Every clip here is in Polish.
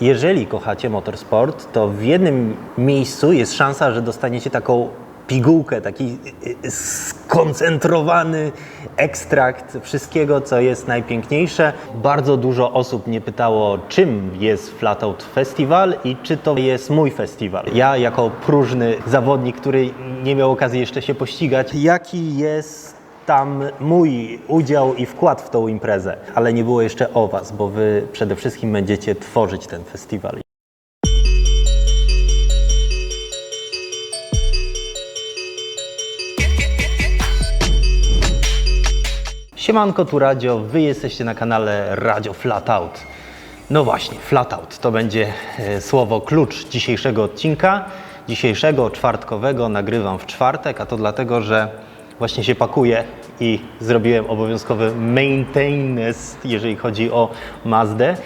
jeżeli kochacie motorsport, to w jednym miejscu jest szansa, że dostaniecie taką pigułkę, taki y, y, skoncentrowany ekstrakt wszystkiego, co jest najpiękniejsze. Bardzo dużo osób mnie pytało, czym jest Flatout Festival i czy to jest mój festiwal. Ja, jako próżny zawodnik, który nie miał okazji jeszcze się pościgać, jaki jest tam mój udział i wkład w tą imprezę. Ale nie było jeszcze o Was, bo Wy przede wszystkim będziecie tworzyć ten festiwal. Siemanko, tu Radio, Wy jesteście na kanale Radio Flatout. No właśnie, Flatout to będzie e, słowo klucz dzisiejszego odcinka. Dzisiejszego, czwartkowego, nagrywam w czwartek, a to dlatego, że właśnie się pakuję i zrobiłem obowiązkowy maintenance, jeżeli chodzi o Mazdę,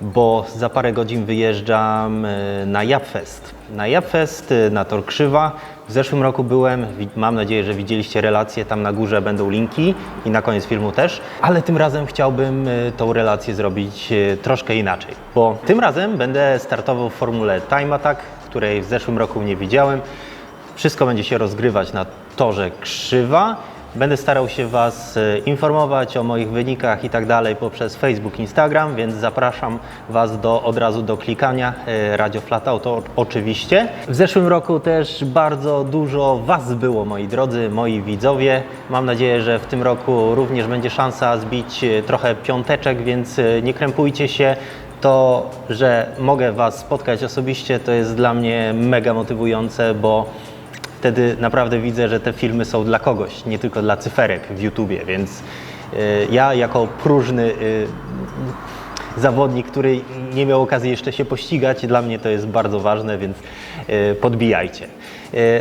bo za parę godzin wyjeżdżam e, na Japfest. Na Japfest, e, na Tor Krzywa. W zeszłym roku byłem, mam nadzieję, że widzieliście relacje, tam na górze będą linki i na koniec filmu też, ale tym razem chciałbym e, tą relację zrobić troszkę inaczej, bo tym razem będę startował w formule Time Attack, której w zeszłym roku nie widziałem. Wszystko będzie się rozgrywać na torze Krzywa. Będę starał się Was e, informować o moich wynikach i tak dalej poprzez Facebook, Instagram, więc zapraszam Was do, od razu do klikania e, Radio Flatout o- oczywiście. W zeszłym roku też bardzo dużo Was było, moi drodzy, moi widzowie. Mam nadzieję, że w tym roku również będzie szansa zbić e, trochę piąteczek, więc nie krępujcie się. To, że mogę Was spotkać osobiście, to jest dla mnie mega motywujące, bo wtedy naprawdę widzę, że te filmy są dla kogoś, nie tylko dla cyferek w YouTubie, więc y, ja jako próżny y, zawodnik, który nie miał okazji jeszcze się pościgać, dla mnie to jest bardzo ważne, więc y, podbijajcie.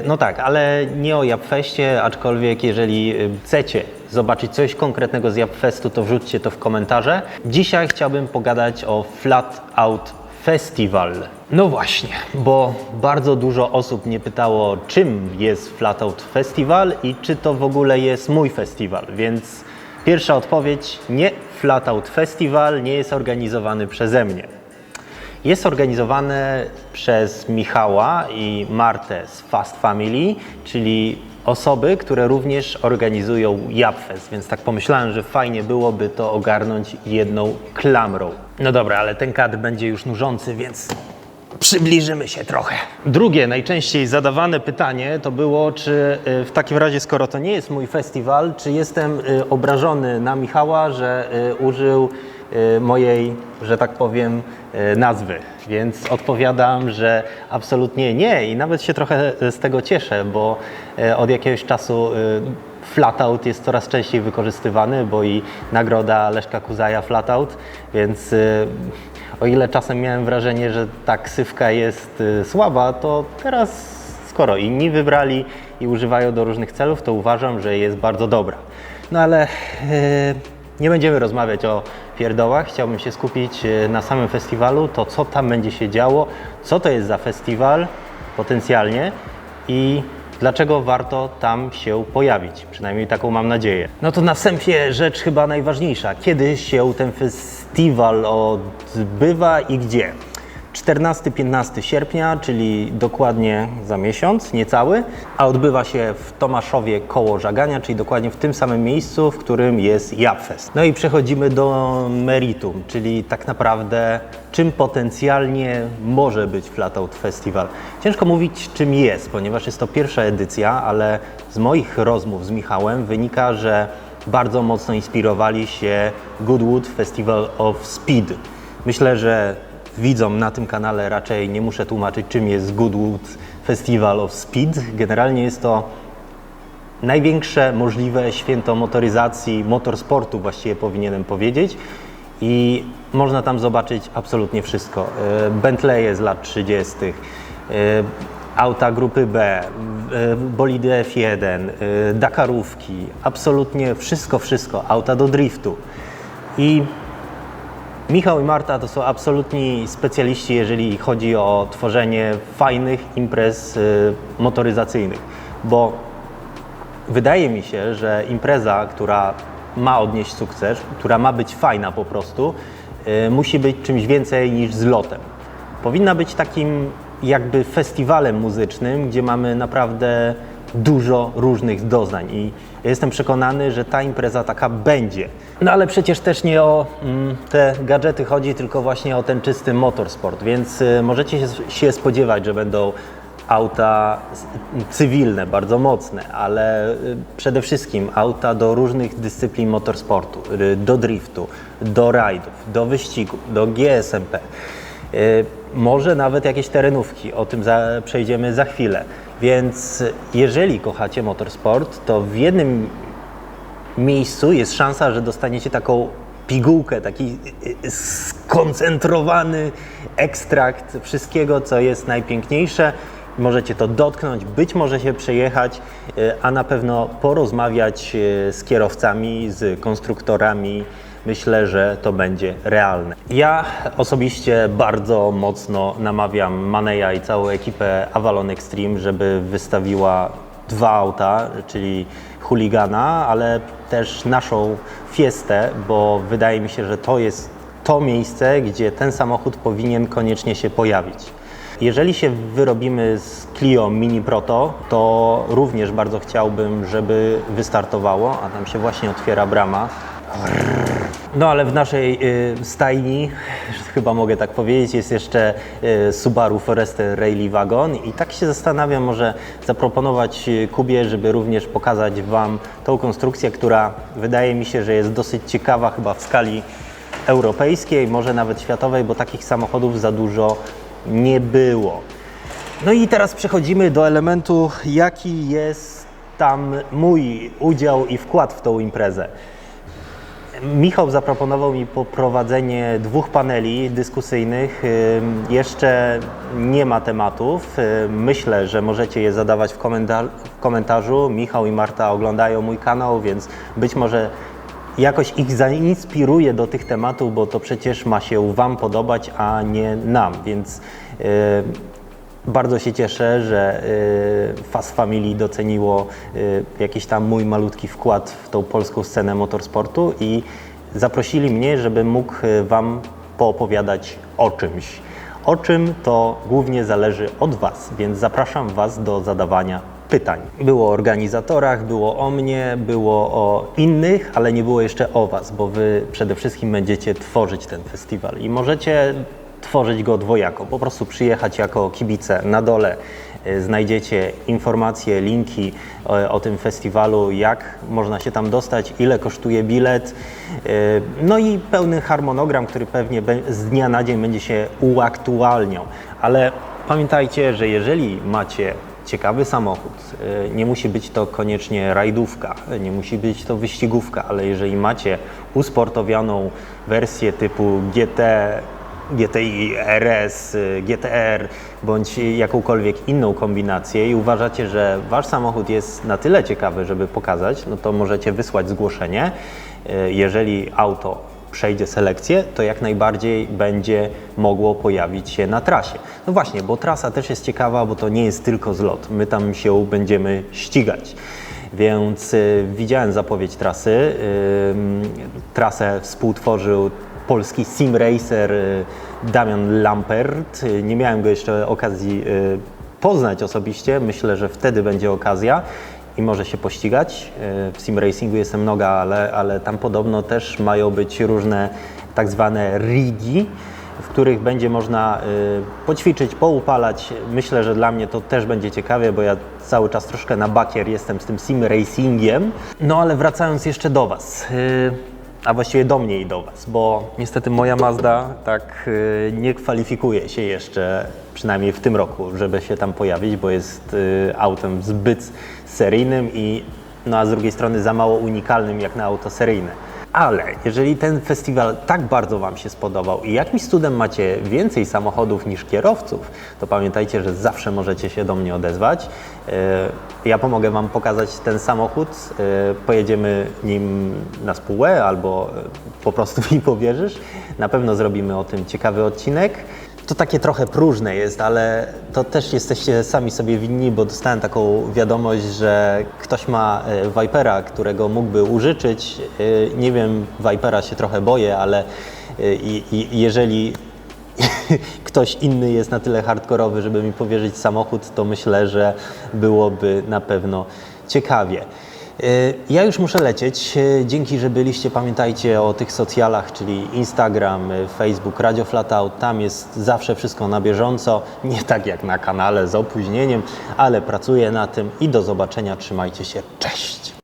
No tak, ale nie o Japfeście, aczkolwiek jeżeli chcecie zobaczyć coś konkretnego z Japfestu, to wrzućcie to w komentarze. Dzisiaj chciałbym pogadać o Flat Out Festival. No właśnie, bo bardzo dużo osób mnie pytało, czym jest Flatout Festival i czy to w ogóle jest mój festiwal, więc pierwsza odpowiedź, nie, Flatout Festival nie jest organizowany przeze mnie. Jest organizowane przez Michała i Martę z Fast Family, czyli osoby, które również organizują Japfest, więc tak pomyślałem, że fajnie byłoby to ogarnąć jedną klamrą. No dobra, ale ten kadr będzie już nużący, więc przybliżymy się trochę. Drugie, najczęściej zadawane pytanie to było, czy y, w takim razie, skoro to nie jest mój festiwal, czy jestem y, obrażony na Michała, że y, użył mojej, że tak powiem, nazwy. Więc odpowiadam, że absolutnie nie i nawet się trochę z tego cieszę, bo od jakiegoś czasu Flatout jest coraz częściej wykorzystywany, bo i nagroda Leszka Kuzaja Flatout, więc o ile czasem miałem wrażenie, że ta ksywka jest y, słaba, to teraz skoro inni wybrali i używają do różnych celów, to uważam, że jest bardzo dobra. No ale e, nie będziemy rozmawiać o pierdołach. Chciałbym się skupić e, na samym festiwalu, to co tam będzie się działo, co to jest za festiwal potencjalnie i dlaczego warto tam się pojawić. Przynajmniej taką mam nadzieję. No to na wstępie rzecz chyba najważniejsza. Kiedy się ten festiwal odbywa i gdzie? 14-15 sierpnia, czyli dokładnie za miesiąc, niecały, a odbywa się w Tomaszowie koło Żagania, czyli dokładnie w tym samym miejscu, w którym jest Japfest. No i przechodzimy do meritum, czyli tak naprawdę czym potencjalnie może być Flatout Festival. Ciężko mówić czym jest, ponieważ jest to pierwsza edycja, ale z moich rozmów z Michałem wynika, że bardzo mocno inspirowali się Goodwood Festival of Speed. Myślę, że widzom na tym kanale raczej nie muszę tłumaczyć, czym jest Goodwood Festival of Speed. Generalnie jest to największe możliwe święto motoryzacji, motorsportu właściwie powinienem powiedzieć. I można tam zobaczyć absolutnie wszystko. E, Bentleye z lat 30., e, auta grupy B, e, bolidy F1, e, Dakarówki, absolutnie wszystko, wszystko, auta do driftu. I Michał i Marta to są absolutni specjaliści, jeżeli chodzi o tworzenie fajnych imprez y, motoryzacyjnych, bo wydaje mi się, że impreza, która ma odnieść sukces, która ma być fajna po prostu, y, musi być czymś więcej niż zlotem. powinna być takim jakby festiwalem muzycznym, gdzie mamy naprawdę dużo różnych doznań i jestem przekonany, że ta impreza taka będzie. No ale przecież też nie o mm, te gadżety chodzi, tylko właśnie o ten czysty motorsport, więc y, możecie się, się spodziewać, że będą auta cywilne, bardzo mocne, ale y, przede wszystkim auta do różnych dyscyplin motorsportu, y, do driftu, do rajdów, do wyścigu, do GSMP. Y, Może nawet jakieś terenówki, o tym za, przejdziemy za chwilę. Więc jeżeli kochacie motorsport, to w jednym miejscu jest szansa, że dostaniecie taką pigułkę, taki y, y, skoncentrowany ekstrakt wszystkiego, co jest najpiękniejsze. Możecie to dotknąć, być może się przejechać, a na pewno porozmawiać z kierowcami, z konstruktorami. Myślę, że to będzie realne. Ja osobiście bardzo mocno namawiam Maneja i całą ekipę Avalon Extreme, żeby wystawiła dwa auta, czyli chuligana, ale też naszą fiestę, bo wydaje mi się, że to jest to miejsce, gdzie ten samochód powinien koniecznie się pojawić. Jeżeli się wyrobimy z Clio Mini Proto, to również bardzo chciałbym, żeby wystartowało, a tam się właśnie otwiera brama. No ale w naszej y, stajni, chyba mogę tak powiedzieć, jest jeszcze y, Subaru Forester Rally Wagon i tak się zastanawiam, może zaproponować y, Kubie, żeby również pokazać Wam tą konstrukcję, która wydaje mi się, że jest dosyć ciekawa chyba w skali europejskiej, może nawet światowej, bo takich samochodów za dużo nie było. No i teraz przechodzimy do elementu, jaki jest tam mój udział i wkład w tą imprezę. Michał zaproponował mi poprowadzenie dwóch paneli dyskusyjnych. Jeszcze nie ma tematów. Myślę, że możecie je zadawać w, komenta- w komentarzu. Michał i Marta oglądają mój kanał, więc być może jakoś ich zainspiruję do tych tematów, bo to przecież ma się Wam podobać, a nie nam. Więc bardzo się cieszę, że y, Fast Family doceniło y, jakiś tam mój malutki wkład w tą polską scenę motorsportu i zaprosili mnie, żebym mógł y, Wam poopowiadać o czymś. O czym to głównie zależy od Was, więc zapraszam Was do zadawania pytań. Było o organizatorach, było o mnie, było o innych, ale nie było jeszcze o Was, bo Wy przede wszystkim będziecie tworzyć ten festiwal i możecie tworzyć go dwojako. Po prostu przyjechać jako kibice na dole. y, Znajdziecie informacje, linki o, o tym festiwalu, jak można się tam dostać, ile kosztuje bilet. y, No i pełny harmonogram, który pewnie z dnia na dzień będzie się uaktualniał. Ale pamiętajcie, że jeżeli macie ciekawy samochód, nie musi być to koniecznie rajdówka, nie musi być to wyścigówka, ale jeżeli macie usportowioną wersję typu GT, GTI RS, GTR bądź jakąkolwiek inną kombinację i uważacie, że wasz samochód jest na tyle ciekawy, żeby pokazać, no to możecie wysłać zgłoszenie. Y, Jeżeli auto przejdzie selekcję, to jak najbardziej będzie mogło pojawić się na trasie. No właśnie, bo trasa też jest ciekawa, bo to nie jest tylko zlot. My tam się będziemy ścigać. Więc y, widziałem zapowiedź trasy. Trasę współtworzył polski sim racer y, Damian Lampert. Y, Nie miałem go jeszcze okazji y, poznać osobiście. Myślę, że wtedy będzie okazja i może się pościgać. W sim racingu jestem noga, ale, ale tam podobno też mają być różne tak zwane rigi, w których będzie można poćwiczyć, poupalać. Myślę, że dla mnie to też będzie ciekawie, bo ja cały czas troszkę na bakier jestem z tym sim racingiem. No ale wracając jeszcze do Was. A właściwie do mnie i do Was, bo niestety moja Mazda tak y, nie kwalifikuje się jeszcze, przynajmniej w tym roku, żeby się tam pojawić, bo jest y, autem zbyt seryjnym i no a z drugiej strony za mało unikalnym jak na auto seryjne. Ale jeżeli ten festiwal tak bardzo Wam się spodobał i jakimś cudem macie więcej samochodów niż kierowców, to pamiętajcie, że zawsze możecie się do mnie odezwać. E, Ja pomogę Wam pokazać ten samochód, e, pojedziemy nim na spółę albo e, po prostu mi powierzysz. Na pewno zrobimy o tym ciekawy odcinek. To takie trochę próżne jest, ale to też jesteście sami sobie winni, bo dostałem taką wiadomość, że ktoś ma e, Vipera, którego mógłby użyczyć. E, Nie wiem, Vipera się trochę boję, ale e, jeżeli ktoś inny jest na tyle hardkorowy, żeby mi powierzyć samochód, to myślę, że byłoby na pewno ciekawie. Y, Ja już muszę lecieć. Y, Dzięki, że byliście. Pamiętajcie o tych socjalach, czyli Instagram, y, Facebook, Radio Flatout. Tam jest zawsze wszystko na bieżąco. Nie tak jak na kanale z opóźnieniem, ale pracuję na tym i do zobaczenia. Trzymajcie się. Cześć!